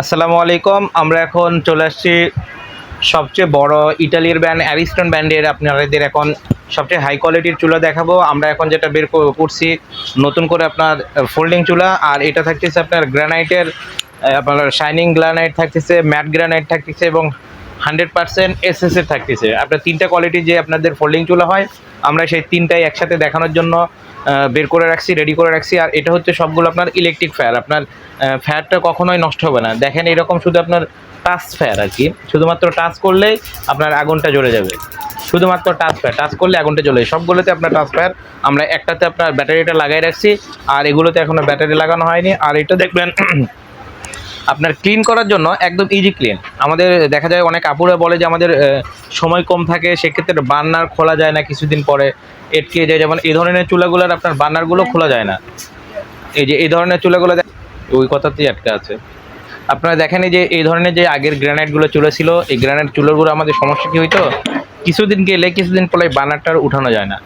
আসসালামু আলাইকুম, আমরা এখন চলে আসছি সবচেয়ে বড় ইটালির ব্র্যান্ড অ্যারিস্টন ব্র্যান্ডের আপনাদের এখন সবচেয়ে হাই কোয়ালিটির চুলা দেখাবো। আমরা এখন যেটা বের কর- করছি, নতুন করে আপনার ফোল্ডিং চুলা, আর এটা থাকতেছে আপনার গ্রানাইটের আপনার শাইনিং গ্রানাইট থাকতেছে ম্যাট গ্রানাইট থাকতেছে এবং হান্ড্রেড পার্সেন্ট এস থাকতেছে। আপনার তিনটা কোয়ালিটি যে আপনাদের ফোল্ডিং চুলা হয়, আমরা সেই তিনটাই একসাথে দেখানোর জন্য বের করে রাখছি রেডি করে রাখছি। আর এটা হচ্ছে সবগুলো আপনার ইলেকট্রিক ফায়ার আপনার ফ্যারটা কখনোই নষ্ট হবে না। দেখেন এরকম শুধু আপনার টাচ ফায়ার আর কি। শুধুমাত্র টাচ করলেই আপনার আগুনটা জ্বলে যাবে। শুধুমাত্র টাচ ফায়ার টাচ করলে আগুনটা জ্বলে। সবগুলোতে আপনার টাচ ফায়ার আমরা একটাতে আপনার ব্যাটারিটা লাগাই রাখছি। আর এগুলোতে এখনও ব্যাটারি লাগানো হয়নি। আর এটা দেখবেন আপনার ক্লিন করার জন্য একদম ইজি ক্লিন আমাদের দেখা যায় অনেক আপুরা বলে যে আমাদের সময় কম থাকে, সেক্ষেত্রে বার্নার খোলা যায় না কিছুদিন পরে। এটকে যায়, যেমন এই ধরনের চুলাগুলোর আপনার বার্নারগুলো খোলা যায় না। এই যে এই ধরনের চুলাগুলো ওই কথাতেই আটকে আছে। আপনারা দেখেন যে এই ধরনের যে আগের গ্রানাইটগুলো চুলা ছিল, এই গ্রানাইট চুলাগুলো আমাদের সমস্যা কী হইতো? কিছুদিন গেলে কিছুদিন পরে বানারটা আর উঠানো যায় না।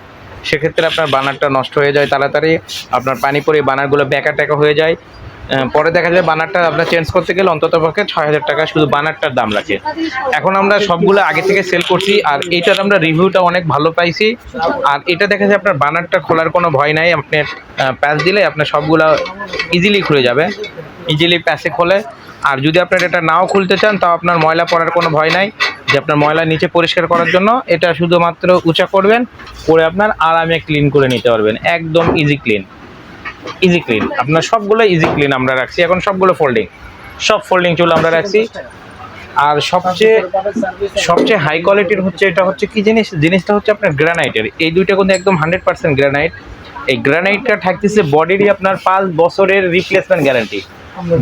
সেক্ষেত্রে আপনার বানারটা নষ্ট হয়ে যায় তাড়াতাড়ি, আপনার পানি পরে বানারগুলো ব্যাকা ট্যাকা হয়ে যায়। পরে দেখা যায় বানারটা আপনার চেঞ্জ করতে গেলে অন্তত পক্ষে ছয় হাজার টাকা শুধু বানারটার দাম রাখে। এখন আমরা সবগুলো আগে থেকে সেল করছি আর এইটার আমরা রিভিউটা অনেক ভালো পাইছি। আর এটা দেখা যায় আপনার বানারটা খোলার কোনো ভয় নাই, আপনি প্যাচ দিলে আপনার সবগুলো ইজিলি খুলে যাবে ইজিলি প্যাসে খোলে। আর যদি আপনার এটা নাও খুলতে চান, তাও আপনার ময়লা পড়ার কোনো ভয় নাই, যে আপনার ময়লা নিচে পরিষ্কার করার জন্য। এটা শুধুমাত্র উঁচা করবেন, করে আপনার আরামে ক্লিন করে নিতে পারবেন, একদম ইজি ক্লিন ইজি ক্লিন আপনার সবগুলো ইজি ক্লিন আমরা রাখছি। এখন সবগুলো ফোল্ডিং সব ফোল্ডিং চুল আমরা রাখছি। আর সবচেয়ে সবচেয়ে হাই কোয়ালিটির হচ্ছে এটা হচ্ছে কি জিনিস? জিনিসটা হচ্ছে আপনার গ্রানাইটের এই দুইটা কিন্তু একদম হান্ড্রেড পার্সেন্ট গ্রানাইট এই গ্রানাইটটা থাকতেছে বডিরই আপনার পাঁচ বছরের রিপ্লেসমেন্ট গ্যারান্টি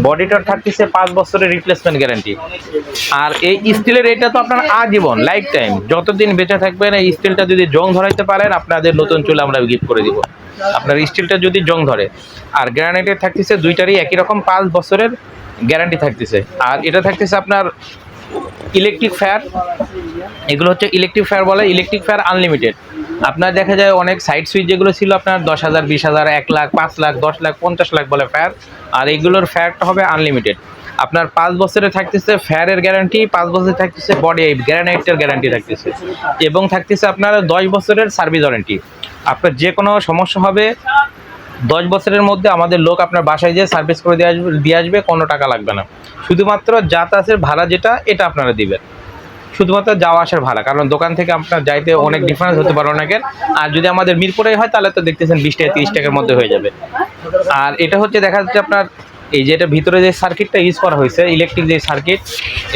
বডিটার থাকতেছে পাঁচ বছরের রিপ্লেসমেন্ট গ্যারান্টি আর এই স্টিলের এটা তো আপনার আজীবন লাইফ টাইম যতদিন বেঁচে থাকবেন, এই স্টিলটা যদি জং ধরাইতে পারেন, আপনাদের নতুন চুল আমরা গিফট করে দিব। আপনার স্টিলটা যদি জং ধরে, আর গ্রানাইটের থাকতেছে দুইটারই একই রকম পাঁচ বছরের গ্যারান্টি থাকতেছে। আর এটা থাকতেছে আপনার ইলেকট্রিক ফায়ার এগুলো হচ্ছে ইলেকট্রিক ফায়ার বলে ইলেকট্রিক ফায়ার আনলিমিটেড আপনার দেখা যায় অনেক সাইড সুইচ যেগুলো ছিল আপনার দশ হাজার, বিশ হাজার, এক লাখ, পাঁচ লাখ, দশ লাখ, পঞ্চাশ লাখ বলে ফ্যার আর এগুলোর ফ্যারটা হবে আনলিমিটেড আপনার পাঁচ বছরে থাকতেছে ফ্যারের গ্যারান্টি পাঁচ বছরে থাকতেছে বডি গ্যারানাইটের গ্যারান্টি থাকতেছে। এবং থাকতেছে আপনার দশ বছরের সার্ভিস ওয়ারেন্টি আপনার যে কোনো সমস্যা হবে, দশ বছরের মধ্যে আমাদের লোক আপনার বাসায় যেয়ে সার্ভিস করে দিয়ে আসবে দিয়ে আসবে, কোনো টাকা লাগবে না। শুধুমাত্র যাতায়াতের ভাড়া যেটা, এটা আপনারা দিবেন। শুধুমাত্র যাওয়া আসার ভাড়া, কারণ দোকান থেকে আপনার যাইতে অনেক ডিফারেন্স হতে পারে অনেকের। আর যদি আমাদের মিরপুরে হয়, তাহলে তো দেখতেছেন বিশ টাকা, তিরিশ টাকার মধ্যে হয়ে যাবে। আর এটা হচ্ছে দেখা যাচ্ছে আপনার এই যে এটা ভিতরে যে সার্কিটটা ইউজ করা হয়েছে ইলেকট্রিক যে সার্কিট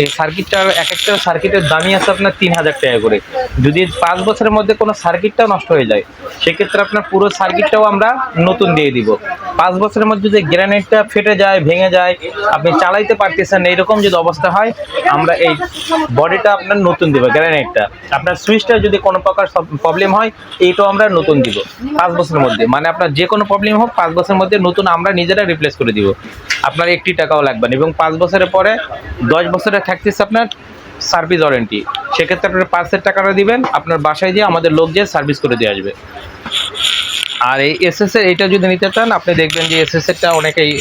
এই সার্কিটটার এক একটা সার্কিটের দামই আছে আপনার তিন হাজার টাকা করে। যদি পাঁচ বছরের মধ্যে কোনো সার্কিটটাও নষ্ট হয়ে যায় সেক্ষেত্রে আপনার পুরো সার্কিটটাও আমরা নতুন দিয়ে দিব। পাঁচ বছরের মধ্যে যদি গ্রানাইটটা ফেটে যায় ভেঙে যায় আপনি চালাইতে পারতেছেন না, এরকম যদি অবস্থা হয় আমরা এই বডিটা আপনার নতুন দিব গ্রানাইটটা আপনার সুইচটা যদি কোনো প্রকার প্রবলেম হয় এইটাও আমরা নতুন দিব। পাঁচ বছরের মধ্যে। মানে আপনার যে কোনো প্রবলেম হোক পাঁচ বছরের মধ্যে নতুন আমরা নিজেরা রিপ্লেস করে দিব। আপনার একটি টাকাও লাগবে না। এবং পাঁচ বছরের পরে দশ বছরে থাকতেছে আপনার সার্ভিস ওয়ারেন্টি সেক্ষেত্রে আপনার পাঁচের টাকাটা দিবেন, আপনার বাসায় দিয়ে আমাদের লোক দিয়ে সার্ভিস করে দিয়ে আসবে। আর এই এসএস এর এটা যদি নিতে চান, আপনি দেখবেন যে এসএস এরটা অনেকেই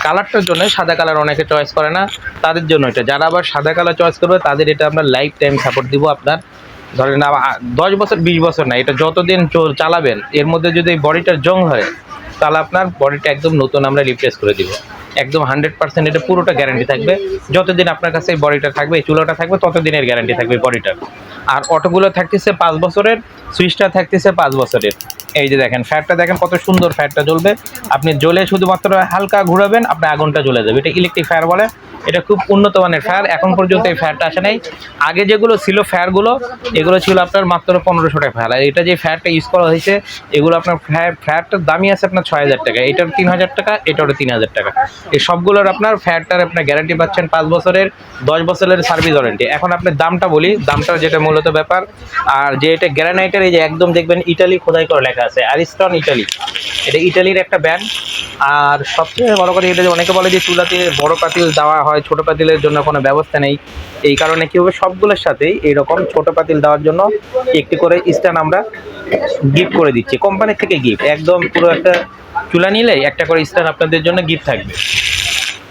কালারটার জন্য সাদা কালার অনেকে চয়েস করে না, তাদের জন্য এটা। যারা আবার সাদা কালার চয়েস করবে, তাদের এটা আমরা লাইফ টাইম সাপোর্ট দিব আপনার। ধরেন দশ বছর, বিশ বছর না, এটা যতদিন চল- চালাবেন, এর মধ্যে যদি বডিটার জং হয়, তাহলে আপনার বডিটা একদম নতুন আমরা রিপ্লেস করে দিব। একদম হান্ড্রেড পার্সেন্ট এটা পুরোটা গ্যারান্টি থাকবে। যতদিন আপনার কাছে এই বডিটা থাকবে, এই চুলোটা থাকবে, ততদিনের গ্যারান্টি থাকবে বডিটার আর অটোগুলো থাকতেছে পাঁচ বছরের সুইচটা থাকতেছে পাঁচ বছরের। এই যে দেখেন ফ্যাটটা দেখেন কত সুন্দর ফ্যাটটা জ্বলবে। আপনি জ্বলে শুধুমাত্র হালকা ঘুরাবেন আপনার আগুনটা জ্বলে যাবে। এটা ইলেকট্রিক ফায়ার বলে। এটা খুব উন্নত মানের ফায়ার। এখন পর্যন্ত এই ফায়ারটা আসে নাই। আগে যেগুলো ছিল ফায়ারগুলো, এগুলো ছিল আপনার মাত্র পনেরোশো টাকা ফায়ার। আর এটা যে ফায়ারটা ইউজ করা হয়েছে, এগুলো আপনার ফায়ার ফায়ারটার দামই আছে আপনার ছয় হাজার টাকা। এটার তিন হাজার টাকা, এটারও তিন হাজার টাকা। এই সবগুলোর আপনার ফায়ারটার আপনার গ্যারান্টি পাচ্ছেন পাঁচ বছরের, দশ বছরের সার্ভিস ওয়ারেন্টি এখন আপনার দামটা বলি, দামটা যেটা মূলত ব্যাপার। আর যে এটা গ্যারানাইটের এই যে একদম দেখবেন ইটালি খোদাই করে লেখা আছে অ্যারিস্টন ইটালি এটা ইটালির একটা ব্যান্ড আর সবচেয়ে বড় কথা এটা যে অনেকে বলে যে চুলাতে বড় পাতিল দেওয়া হয়, ছোট পাতিলের জন্য কোনো ব্যবস্থা নেই। এই কারণে কি হবে? সবগুলোর সাথেই এইরকম ছোট পাতিল দেওয়ার জন্য একটি করে স্ট্যান্ড আমরা গিফট করে দিচ্ছি। কোম্পানির থেকে গিফট। একদম পুরো একটা চুলা নিলে একটা করে স্ট্যান্ড আপনাদের জন্য গিফট থাকবে।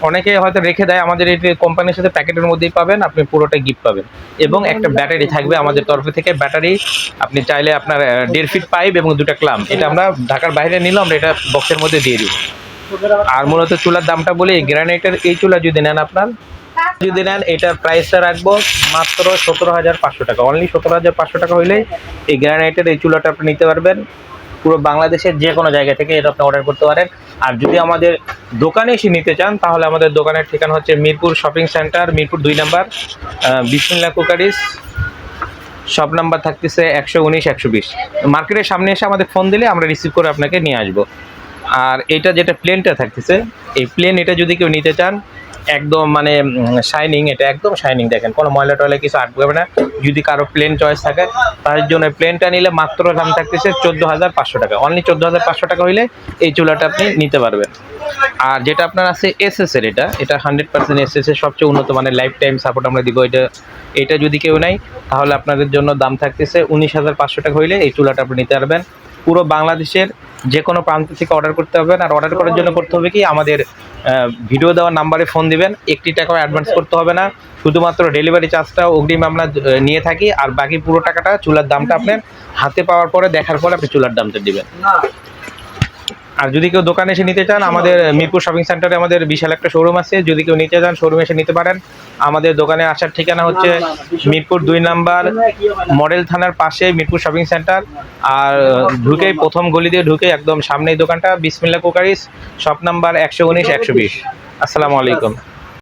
অনেকে হয়তো রেখে দেয়, আমাদের এই কোম্পানির সাথে প্যাকেটের মধ্যেই পাবেন, আপনি পুরোটাই গিফট পাবেন। এবং একটা ব্যাটারি থাকবে আমাদের তরফ থেকে। ব্যাটারি আপনি চাইলে আপনার দেড় ফিট পাইপ এবং দুটা ক্লাম এটা আমরা ঢাকার বাইরে নিলাম, আমরা এটা বক্সের মধ্যে দিয়ে দিব। আর মূলত চুলার দামটা বলি, গ্রানাইটের এই চুলা যদি নেন আপনার, যদি নেন এটার প্রাইসটা রাখব মাত্র সতেরো হাজার পাঁচশো টাকা। অনলি সতেরো হাজার পাঁচশো টাকা হইলে এই গ্রানাইটের এই চুলাটা আপনি নিতে পারবেন। পুরো বাংলাদেশের যে কোনো জায়গা থেকে এটা আপনি অর্ডার করতে পারেন। আর যদি আমাদের দোকানে এসে নিতে চান, তাহলে আমাদের দোকানের ঠিকানা হচ্ছে মিরপুর শপিং সেন্টার মিরপুর দুই নাম্বার বিসমিল্লা কুকারিস। শপ নাম্বার থাকতেছে একশো উনিশ, একশো বিশ। মার্কেটের সামনে এসে আমাদের ফোন দিলে আমরা রিসিভ করে আপনাকে নিয়ে আসব। আর এটা যেটা প্লেনটা থাকতেছে, এই প্লেন এটা যদি কেউ নিতে চান, একদম মানে শাইনিং এটা একদম শাইনিং দেখেন। কোনো ময়লা টয়লা কিছু আটবে না। যদি কারও প্লেন চয়েস থাকে, তার জন্য প্লেনটা নিলে মাত্র দাম থাকতেছে চোদ্দ হাজার পাঁচশো টাকা। অনলি চোদ্দ হাজার পাঁচশো টাকা হইলে এই চুলাটা আপনি নিতে পারবেন। আর যেটা আপনার আছে এসএস এর এটা এটা হান্ড্রেড পার্সেন্ট এসএস এর সবচেয়ে উন্নত মানে লাইফ টাইম সাপোর্ট আমরা দিব। এটা এটা যদি কেউ নেয়, তাহলে আপনাদের জন্য দাম থাকতেছে উনিশ হাজার পাঁচশো টাকা হইলে এই চুলাটা আপনি নিতে পারবেন। পুরো বাংলাদেশের যে কোনো প্রান্ত থেকে অর্ডার করতে পারবেন আর অর্ডার করার জন্য করতে হবে কি, আমাদের ভিডিও দেওয়ার নাম্বারে ফোন দিবেন। একটি টাকাও অ্যাডভান্স করতে হবে না। শুধুমাত্র ডেলিভারি চার্জটা অগ্রিম আমরা নিয়ে থাকি। আর বাকি পুরো টাকাটা চুলার দামটা আপনার হাতে পাওয়ার পরে দেখার পরে আপনি চুলার দামটা দিবেন। আর যদি কেউ দোকানে এসে নিতে চান আমাদের মিরপুর শপিং সেন্টারে আমাদের বিশাল একটা শোরুম আছে। যদি কেউ নিতে চান শোরুমে এসে নিতে পারেন। আমাদের দোকানে আসার ঠিকানা হচ্ছে মিরপুর দুই নাম্বার মডেল থানার পাশে মিরপুর শপিং সেন্টার আর ঢুকেই প্রথম গলি দিয়ে ঢুকে একদম সামনেই দোকানটা বিসমিল্লা কুকারিস শপ নাম্বার একশো উনিশ একশো বিশ। আসসালামু আলাইকুম।